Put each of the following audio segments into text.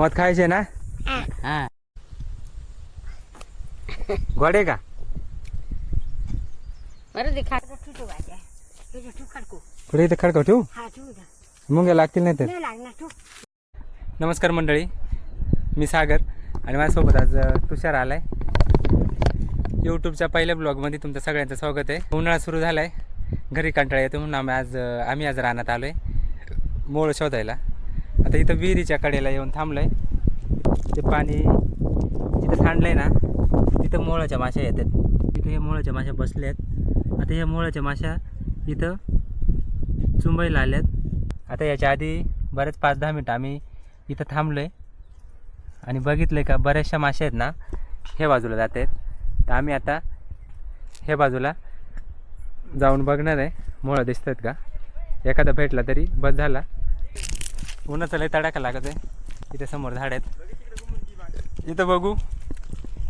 मध खायचे ना? हा. गोडे का? बरं ते खा ठुटू भाज्या. तुझ्या ठू खडकू. पुढे इथे खडकं ठेवू? हा मुंग्या लागतील नाही तर. नाही लागणार ठू नमस्कार मंडळी मी सागर आणि माझ्यासोबत आज अ, तुषार आलाय. यूट्यूबच्या पहिल्या ब्लॉगमध्ये तुमचं सगळ्यांचं स्वागत आहे. उन्हाळा सुरू झाला आहे घरी कंटाळा येतो म्हणून आम्ही आज अ, आम्ही आज रानात आलो आहे मोळ शोधायला. आता इथं विहिरीच्या कडेला येऊन थांबलो आहे ते पाणी जिथं थांडलं आहे ना तिथं मोळाच्या माश्या येतात. तिथं हे मोळाच्या माश्या बसल्या आहेत आता हे मोळाच्या माश्या इथं चुंबईला आल्यात. आता याच्या आधी बरेच पाच दहा मिनटं आम्ही इथं थांबलो आहे आणि बघितलं आहे का बऱ्याचशा माश्या आहेत ना हे बाजूला जात आहेत. तर आम्ही आता हे बाजूला जाऊन बघणार आहे. मुळं दिसत का? एखादा भेटला तरी बस झाला. उन्हाचा लय तडाखा लागत आहे. इथे समोर झाड आहेत. इथं बघू.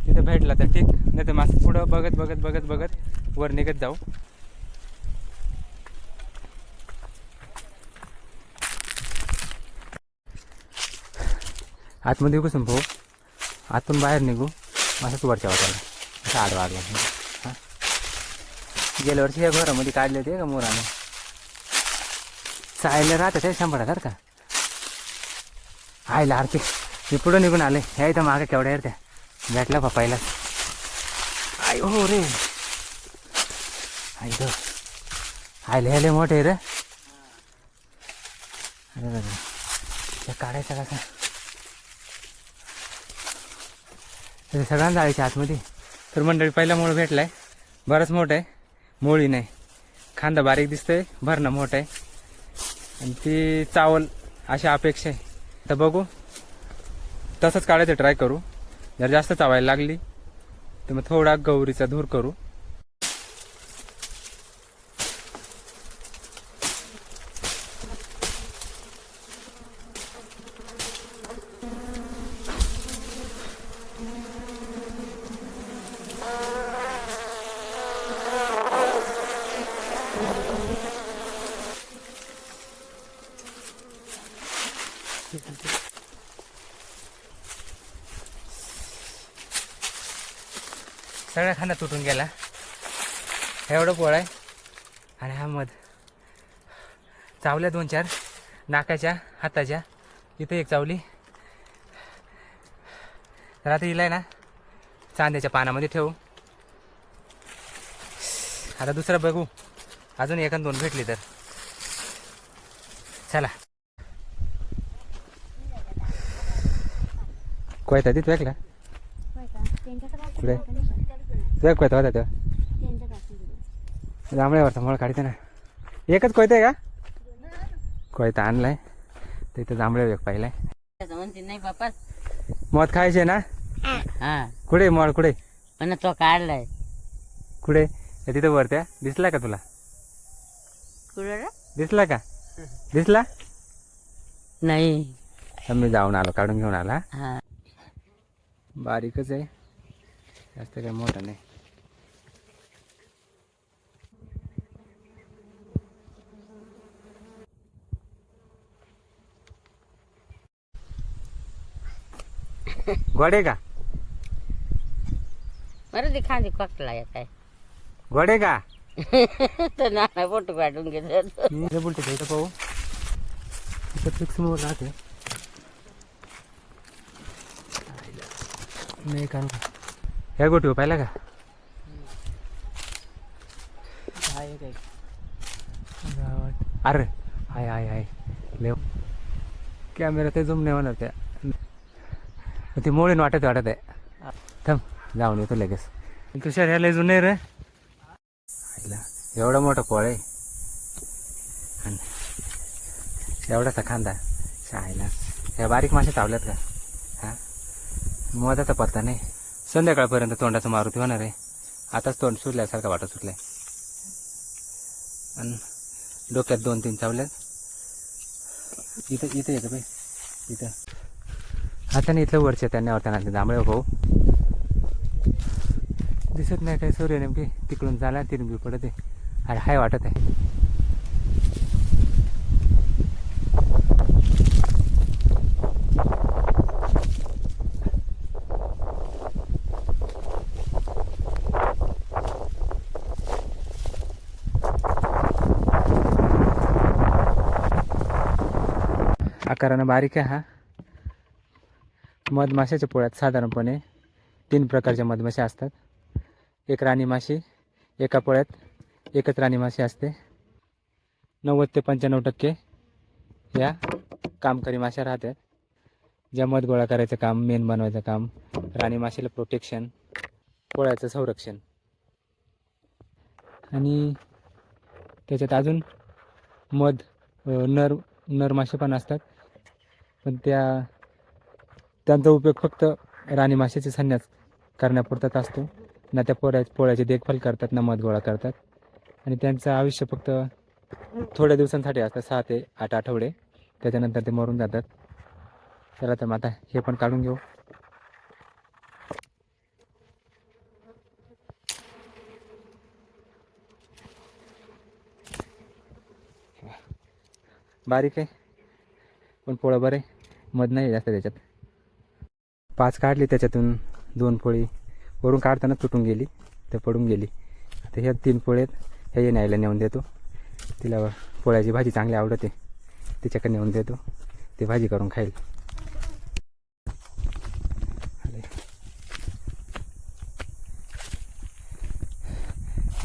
इथं भेटला तर ठीक. नाही तर मासे पुढं बघत बघत बघत बघत वर निघत जाऊ. आतमध्ये घुसून भाऊ आतून बाहेर निघू. असंच वरच्या वाटायला. असं आडवा आडवा हां. गेल्या वर्षी या घरामध्ये काढले होते का मोराने? चायला राहतात ते शंभर हजार का? आयला लारके मी पुढं निघून आले ह्या इथं मागे केवढ्या येत्या भेटला पप्पायला. आय हो रे. आई गं. आयले ह्याले मोठे आहे रे अरे ते काढायचं कसं? ते सगळ्यांना जायच्या आतमध्ये. तर मंडळी पहिला मूळ भेटलाय. बरंच मोठं आहे. मोळी नाही. खांदा बारीक दिसतंय. भरणं मोठं आहे. आणि ती चावल अशी अपेक्षा आहे. तर बघू. तसंच काढायचं ट्राय करू. जर जास्त चावायला लागली तर मग थोडा गौरीचा धूर करू. सगळ्या खांदा तुटून गेला. एवढं पोळ आहे. आणि हा मध. चावल्या दोन चार. नाकाच्या हाताच्या. इथं एक चावली. तर आता हिला आहे ना चांद्याच्या पानामध्ये ठेवू. आता दुसरं बघू. अजून एखाद दोन भेटली तर. चला. कोयता तिथे ऐकला? कुठे? तुझ्या कोयता होता तेव्हा जांभळ्यावरचा मळ काढते ना. एकच कोयता आहे का? कोयता आणलाय. तर इथं एक पाहिलाय. त्याचं म्हणते नाही बापा. मध खायचे ना? हा. कुठे मळ? कुठे? पण तो काढलाय. कुठे? तिथं वरत्या दिसला का तुला? दिसला का? दिसला? नाही. मी जाऊन आलो काढून घेऊन आला. हा. बारीकच आहे. जास्त काही मोठा नाही. गोडे का? बरं ते खांदी येत आहे गोडे का? तर नाना फोटो काढून घेत मी इथे बोलते इथं पाहू? इथं फिक्स मोर राहते. नाही का? ह्या गोटी पाहिला का? गावात. अरे हाय हाय हाय. लेव. कॅमेरा ते झूम नाही होणार त्या. ते मोळीन वाटत वाटत आहे थांब जाऊन येतो लगेच तुषार ह्या लय जुने रे एवढा मोठा कोळ आहे आणि एवढाचा खांदा शाळेला ह्या बारीक मासे चावल्यात का हा मधाचा पत्ता नाही संध्याकाळपर्यंत तोंडाचं मारुती होणार आहे आताच तोंड सुटल्यासारखा वाटत सुटलाय आणि डोक्यात दोन तीन चावल्यात इथं इथं येतं बाई इथं हाताने इथलं वरच्या त्यांना वरताना जांभळे भाऊ दिसत नाही काय सूर्य नेमकी. तिकडून झाला तिरून बी पडत आहे. अरे हाय वाटत आहे. आकारानं बारीक आहे हा. मधमाशाच्या पोळ्यात साधारणपणे तीन प्रकारच्या मधमाशा असतात. एक राणी माशी एका पोळ्यात एकच राणी माशी असते. नव्वद ते पंच्याण्णव टक्के या कामकरी माशा राहतात. ज्या मध गोळा करायचं काम मेन बनवायचं काम राणी माशीला प्रोटेक्शन पोळ्याचं संरक्षण. आणि त्याच्यात अजून मध नर नर मासे पण असतात. पण त्या त्यांचा उपयोग फक्त राणी माशाचे संन्यास करण्यापुरताच असतो. ना त्या पोळ्या पोळ्याची देखभाल करतात ना मध गोळा करतात. आणि त्यांचं आयुष्य फक्त थोड्या दिवसांसाठी असतं सहा ते आठ आठवडे. त्याच्यानंतर ते मरून जातात. चला तर माता आता हे पण काढून घेऊ. बारीक आहे पण पोळं बरं आहे. मध नाही जास्त त्याच्यात. पाच काढली त्याच्यातून दोन पोळी. वरून काढताना तुटून गेली ते पडून गेली. आता ह्या तीन पोळे आहेत ह्या न्यायला नेऊन देतो. तिला पोळ्याची भाजी चांगली आवडते तिच्याकडे नेऊन देतो. ती भाजी करून खाईल.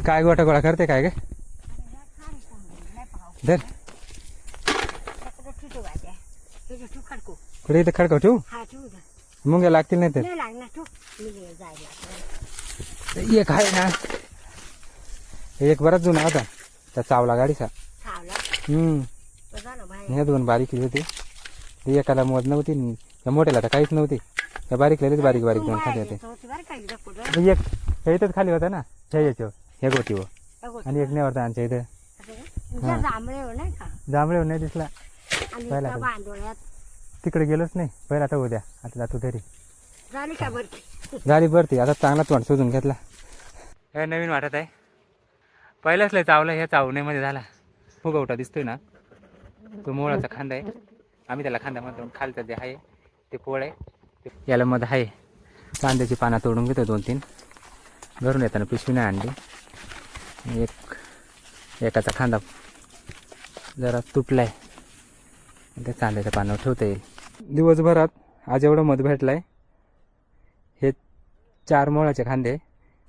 काय गोटा गोळा करते काय काय धर. कुठे इथं खडकाव ठेवू. मुंग्या लागतील नाही तर. नाही लागणार तू मी नाही जायला एक आहे ना. एक बराच जुना होता त्या चावला गाडीचा. खावला हम्म. तो झालं बाहेर. ह्या दोन बारीक होती. ती एकाला मोज नव्हती न त्या मोठ्याला तर काहीच नव्हती. त्या बारीक लईच बारीक बारीक दोन खाली होते. होती बरं काही कुठं आणि एक ह्या इथंच खाली होता ना. ह्या याच्यावर ह्या गोटीवर आणि एक नाही होता आमच्या इथं. जांभळे हो. नाही का? नाही दिसला. आणि पाहिला त्या का? बांधोळ्यात. तिकडे गेलोच नाही. पहिला आता उद्या. आता जातो घरी. झाली का गाडी भरती. आता चांगला तोंड शोधून घेतला. हे नवीन वाटत आहे. पहिलाच लय चावलं ह्या चावण्यामध्ये झाला. फुगवटा दिसतोय ना? तो मोळाचा खांदा आहे. आम्ही त्याला खांदा म्हणतो खालचं जे आहे ते पोळ आहे. ते- याला मध्ये आहे. कांद्याची पानं तोडून घेतो दोन तीन. घरून येताना पिशवी नाही आणली. एक एकाचा खांदा जरा तुटला आहे त्या कांद्याच्या पानावर ठेवता येईल. दिवसभरात आज एवढं मध भेटलं आहे हे चार मोळाचे खांदे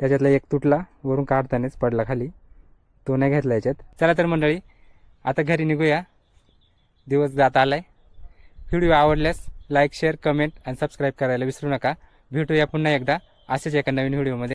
त्याच्यातला एक तुटला वरून काढतानाच पडला खाली. तो नाही घेतला याच्यात. चला तर मंडळी आता घरी निघूया. दिवस जात आलाय. व्हिडिओ आवडल्यास लाईक शेअर कमेंट आणि सबस्क्राईब करायला विसरू नका. भेटूया पुन्हा एकदा असेच एका नवीन व्हिडिओमध्ये.